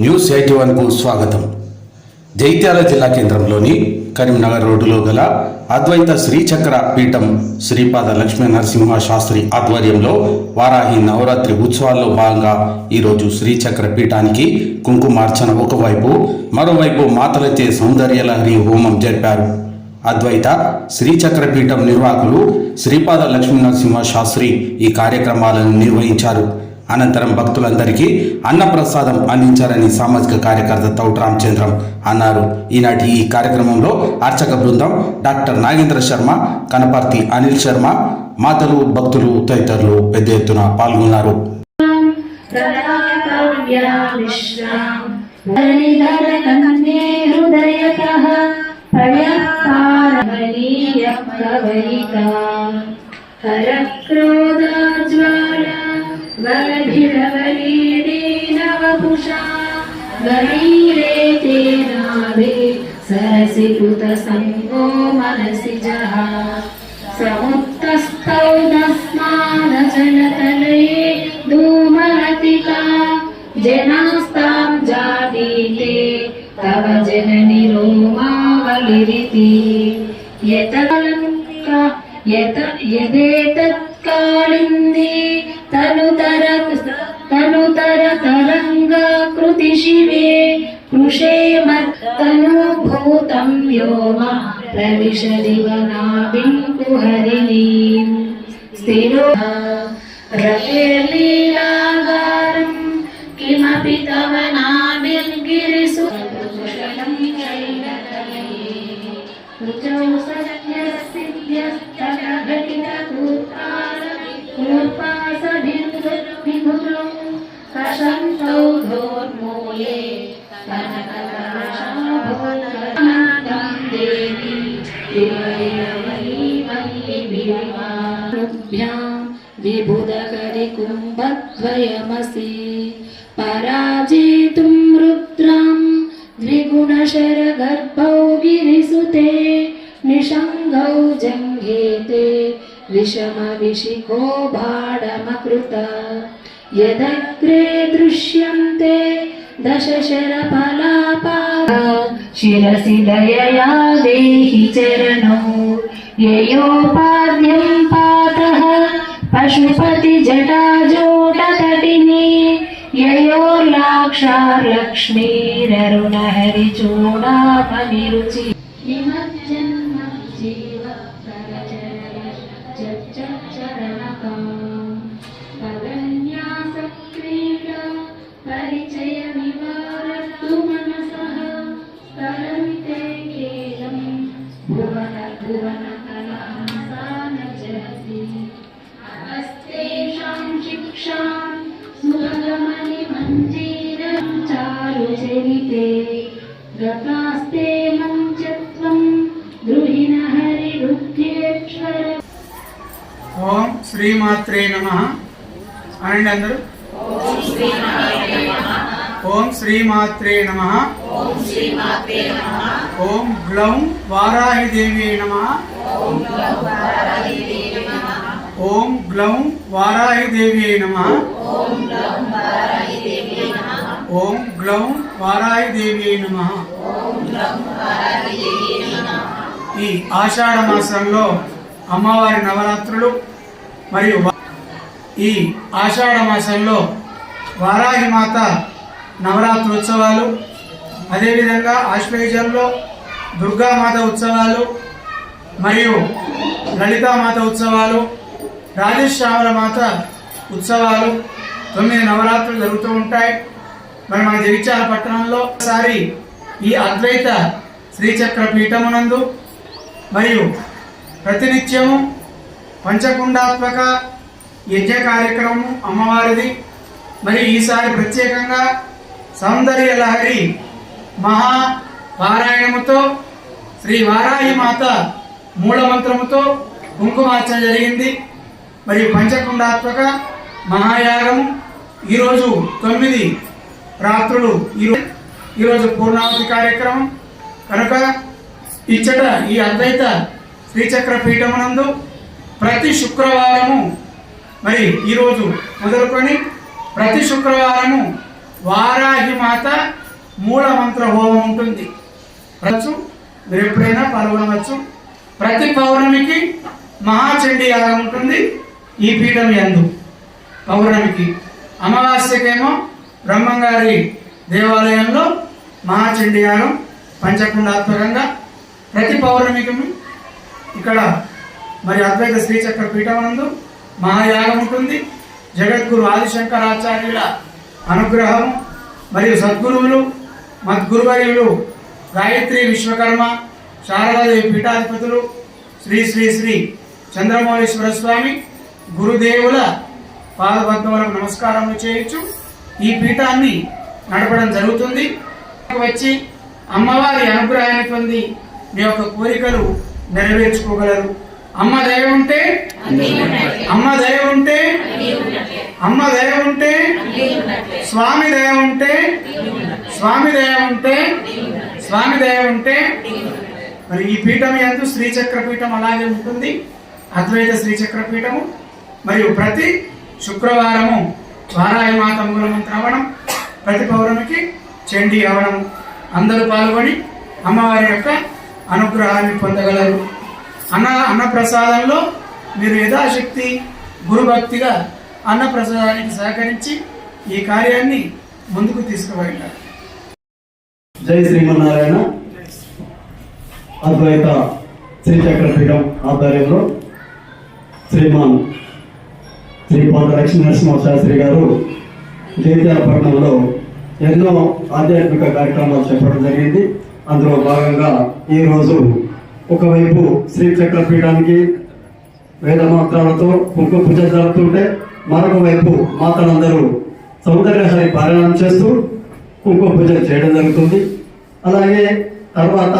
News eighty వన్కు స్వాగతం. జైత్యాల జిల్లా కేంద్రంలోని కరీంనగర్ రోడ్డులో గల అద్వైత శ్రీచక్ర పీఠం శ్రీపాద లక్ష్మీ నరసింహ శాస్త్రి ఆధ్వర్యంలో వారాహి నవరాత్రి ఉత్సవాల్లో భాగంగా ఈరోజు శ్రీచక్ర పీఠానికి కుంకుమార్చన ఒకవైపు మరోవైపు మాతలచే సౌందర్యలహరి హోమం జరిపారు. అద్వైత శ్రీచక్ర పీఠం నిర్వాహకులు శ్రీపాద లక్ష్మీ నరసింహ శాస్త్రి ఈ కార్యక్రమాలను నిర్వహించారు. అనంతరం భక్తులందరికీ అన్నప్రసాదం అందించారని సామాజిక కార్యకర్త తౌట్ రామచంద్రం అన్నారు. ఈనాటి ఈ కార్యక్రమంలో అర్చక బృందం డాక్టర్ నాగేంద్ర శర్మ కనపర్తి అనిల్ శర్మ మాతలు భక్తులు తదితరులు పెద్ద ఎత్తున పాల్గొన్నారు. सरसि पुतसङ्गो मनसि जः समुत्तस्थौ दस्मानजलतलये धूमलतिका जनास्तां जातीते तव जननि रोमावलिरिति यतलङ्क यत यदेतत्कालिन्दी तनुतर तनुतर तरङ्गाकृति शिवे कृषे मत्तनुभूतं व्योम प्रविशदिव नाभिं कुहरिणीं स्थिरो रतिर्लीलागारं किमपि तव नाभिर्गिरिसु ऋचौ सत्यस्तित्यस्तटघटितपूर्वासभिर्विभुजौ विबुधकरिकुम्भद्वयमसि पराजेतुं रुद्रां द्विगुणशरगर्भौ गिरिसुते निषङ्गौ जङ्घेते विषमविशिखो भाडमकृत यदग्रे दृश्यन्ते दशशरफलापा शिरसि दयया देहि चरणौ ययोपाद्यं पशुपति जटा जोट तटिनी योलाक्षार जटाजोटतटिनी ययोर्लाक्षार्लक्ष्मीररुणहरिचूडामभिरुचि निमज्जन చరితే గతాస్తే మంచత్వం గృహిణ హరి రుద్రేశ్వర ఓం శ్రీమాత్రే నమ. అనండి అందరూ. ఓం శ్రీమాత్రే నమ. ఓం గ్లౌం వారాహిదేవి నమ. ఓం గ్లౌం వారాహిదేవి నమ. ఓం గ్లౌం వారాయదేవి నమ. ఈ ఆషాఢ మాసంలో అమ్మవారి నవరాత్రులు మరియు ఈ ఆషాఢ మాసంలో వారాహి మాత నవరాత్రి ఉత్సవాలు అదేవిధంగా ఆశ్వేజంలో దుర్గామాత ఉత్సవాలు మరియు లలితామాత ఉత్సవాలు రాజశ్యామల మాత ఉత్సవాలు తొమ్మిది నవరాత్రులు జరుగుతూ ఉంటాయి. మరి మన జగిత్యాల పట్టణంలో ఒకసారి ఈ అద్వైత శ్రీచక్ర పీఠమునందు మరియు ప్రతినిత్యము పంచకుండాత్మక యజ్ఞ కార్యక్రమం అమ్మవారిది. మరి ఈసారి ప్రత్యేకంగా సౌందర్య లహరి మహా పారాయణముతో శ్రీ వారాయి మాత మూలమంత్రముతో కుంకుమార్చన జరిగింది. మరియు పంచకుండాత్మక మహాయాగము ఈరోజు తొమ్మిది రాత్రులు. ఈరోజు ఈరోజు పూర్ణావతి కార్యక్రమం. కనుక ఇచ్చట ఈ అద్వైత శ్రీచక్ర పీఠమునందు ప్రతి శుక్రవారము మరి ఈరోజు మొదలుకొని ప్రతి శుక్రవారము వారాహి మాత మూల మంత్ర హోమం ఉంటుంది. ప్రచ్చు మీరు ఎప్పుడైనా పాల్గొనవచ్చు. ప్రతి పౌర్ణమికి మహాచండీ యాగం ఉంటుంది ఈ పీఠం యందు. పౌర్ణమికి. అమావాస్యకేమో బ్రహ్మంగారి దేవాలయంలో మహాచండీయాగం పంచకుండాత్మకంగా ప్రతి పౌర్ణమికి ఇక్కడ మరి అద్వైత శ్రీచక్ర పీఠమనందు మహాయాగం ఉంటుంది. జగద్గురు ఆదిశంకరాచార్యుల అనుగ్రహం మరియు సద్గురువులు మద్గురువర్యులు గాయత్రి విశ్వకర్మ శారదాదేవి పీఠాధిపతులు శ్రీ శ్రీ శ్రీ చంద్రమౌళీశ్వర స్వామి గురుదేవుల పాదపద్మలకు నమస్కారములు చేయొచ్చు. ఈ పీఠాన్ని నడపడం జరుగుతుంది. వచ్చి అమ్మవారి అనుగ్రహాన్ని పొంది మీ యొక్క కోరికలు నెరవేర్చుకోగలరు. అమ్మ దయ ఉంటే అమ్మ దయ ఉంటే అమ్మ దయ ఉంటే స్వామి దయ ఉంటే స్వామి దయ ఉంటే స్వామి దయ ఉంటే మరి ఈ పీఠం ఎందు శ్రీచక్ర పీఠం అలాగే ఉంటుంది. అద్వైత శ్రీచక్ర పీఠము. మరియు ప్రతి శుక్రవారము వారాయి మాత మూలమంత్ర అవడం ప్రతి పౌర్ణమికి చండీ అవడం అందరూ పాల్గొని అమ్మవారి యొక్క అనుగ్రహాన్ని పొందగలరు. అన్న అన్నప్రసాదంలో మీరు యథాశక్తి గురుభక్తిగా అన్నప్రసాదానికి సహకరించి ఈ కార్యాన్ని ముందుకు తీసుకువెళ్ళారు. జై శ్రీమన్నారాయణ. అద్వైత శ్రీచక్రపీఠం ఆధ్వర్యంలో శ్రీమాన్ శ్రీపాద లక్ష్మీ నరసింహ శాస్త్రి గారు జైత్యాల ఎన్నో ఆధ్యాత్మిక కార్యక్రమాలు చెప్పడం జరిగింది. అందులో భాగంగా ఈరోజు ఒకవైపు శ్రీచక్ర పీఠానికి వేద మంత్రాలతో కుంకుమ పూజ జరుగుతుంటే మరొక వైపు మాతలందరూ సౌందర్యహరి పారాయణం చేస్తూ కుంకుమ పూజ చేయడం జరుగుతుంది. అలాగే తర్వాత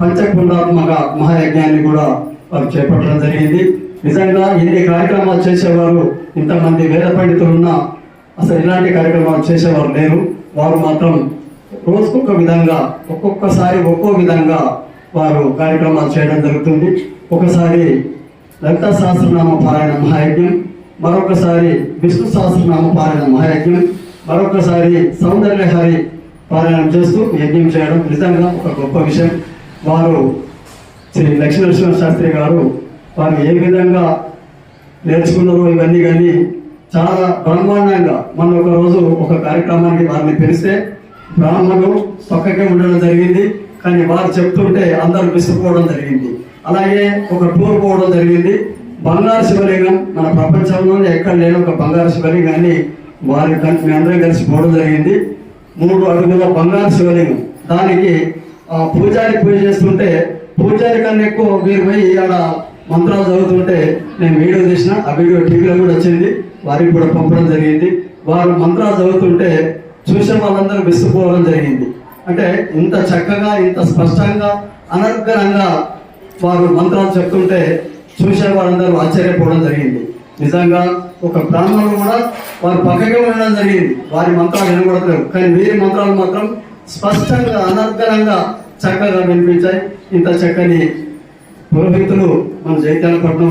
పంచకుండాత్మక మహాయజ్ఞాన్ని కూడా వారు చేపట్టడం జరిగింది. నిజంగా ఎన్ని కార్యక్రమాలు చేసేవారు? ఇంతమంది వేద పండితులున్నా అసలు ఇలాంటి కార్యక్రమాలు చేసేవారు లేరు. వారు మాత్రం రోజుకొక విధంగా ఒక్కొక్కసారి ఒక్కో విధంగా వారు కార్యక్రమాలు చేయడం జరుగుతుంది. ఒకసారి లలిత సహస్రనామ పారాయణ మహాయజ్ఞం మరొకసారి విష్ణు సహస్రనామ పారాయణ మహాయజ్ఞం మరొకసారి సౌందర్యహారి పారాయణం చేస్తూ యజ్ఞం చేయడం నిజంగా ఒక గొప్ప విషయం. వారు శ్రీ లక్ష్మీ లక్ష్మీనరసింహ శాస్త్రి గారు వారు ఏ విధంగా నేర్చుకున్నారో ఇవన్నీ కానీ చాలా బ్రహ్మాండంగా మన ఒక రోజు ఒక కార్యక్రమానికి వారిని పిలిస్తే బ్రాహ్మణులు పక్కకే ఉండడం జరిగింది. కానీ వారు చెప్తుంటే అందరూ విసిపోవడం జరిగింది. అలాగే ఒక టూర్ పోవడం జరిగింది. బంగారు శివలింగం మన ప్రపంచంలోనే ఎక్కడ లేని ఒక బంగారు శివలింగాన్ని వారి కలిసి అందరం కలిసి పోవడం జరిగింది. మూడు అడుగుల బంగారు శివలింగం. దానికి ఆ పూజారి పూజ చేస్తుంటే పూజారి కన్నా ఎక్కువ మీరు పోయి ఆడ మంత్రాలు చదువుతుంటే నేను వీడియో తీసిన ఆ వీడియో టీవీలో కూడా వచ్చింది. వారికి కూడా పంపడం జరిగింది. వారు మంత్రాలు చదువుతుంటే చూసే వాళ్ళందరూ విసిపోవడం జరిగింది. అంటే ఇంత చక్కగా ఇంత స్పష్టంగా అనర్గనంగా వారు మంత్రాలు చెప్తుంటే చూసే వారందరూ ఆశ్చర్యపోవడం జరిగింది. నిజంగా ఒక బ్రాహ్మణులు కూడా వారు పక్కకే ఉండడం జరిగింది. వారి మంత్రాలు వినబడలేదు కానీ వీరి మంత్రాలు మాత్రం స్పష్టంగా అనర్గనంగా చక్కగా వినిపించాయి. ఇంత చక్కని పురోహితులు మన జైతాలపట్నం